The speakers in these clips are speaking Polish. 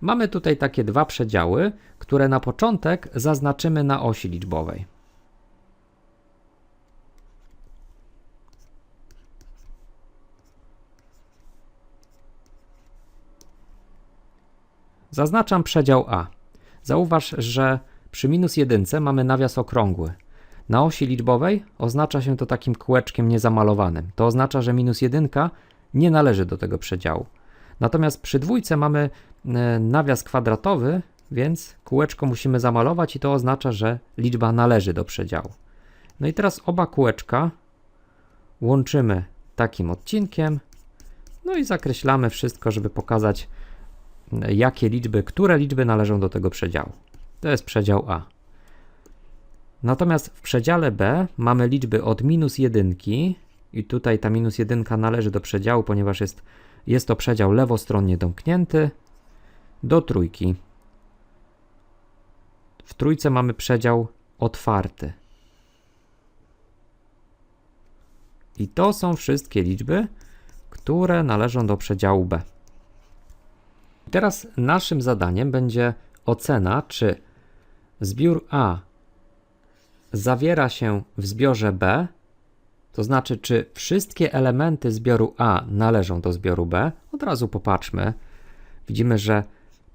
Mamy tutaj takie dwa przedziały, które na początek zaznaczymy na osi liczbowej. Zaznaczam przedział A. Zauważ, że przy minus jedynce mamy nawias okrągły. Na osi liczbowej oznacza się to takim kółeczkiem niezamalowanym. To oznacza, że minus jedynka nie należy do tego przedziału. Natomiast przy dwójce mamy e, nawias kwadratowy, więc kółeczko musimy zamalować i to oznacza, że liczba należy do przedziału. No i teraz oba kółeczka łączymy takim odcinkiem. No i zakreślamy wszystko, żeby pokazać, e, jakie liczby, które liczby należą do tego przedziału. To jest przedział A. Natomiast w przedziale B mamy liczby od minus jedynki i tutaj ta minus jedynka należy do przedziału, ponieważ jest, jest to przedział lewostronnie domknięty, do trójki. W trójce mamy przedział otwarty. I to są wszystkie liczby, które należą do przedziału B. Teraz naszym zadaniem będzie ocena, czy zbiór A zawiera się w zbiorze B, to znaczy, czy wszystkie elementy zbioru A należą do zbioru B. Od razu popatrzmy. Widzimy, że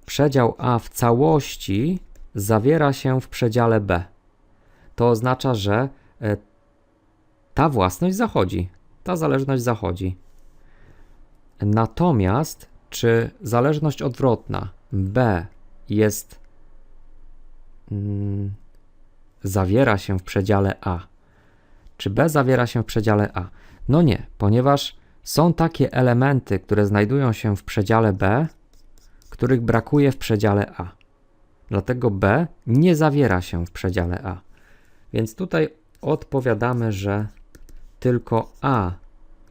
przedział A w całości zawiera się w przedziale B. To oznacza, że e, ta własność zachodzi, ta zależność zachodzi. Natomiast, czy zależność odwrotna B jest mm, zawiera się w przedziale A. Czy B zawiera się w przedziale A? No nie, ponieważ są takie elementy, które znajdują się w przedziale B, których brakuje w przedziale A. Dlatego B nie zawiera się w przedziale A. Więc tutaj odpowiadamy, że tylko A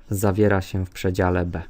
zawiera się w przedziale B.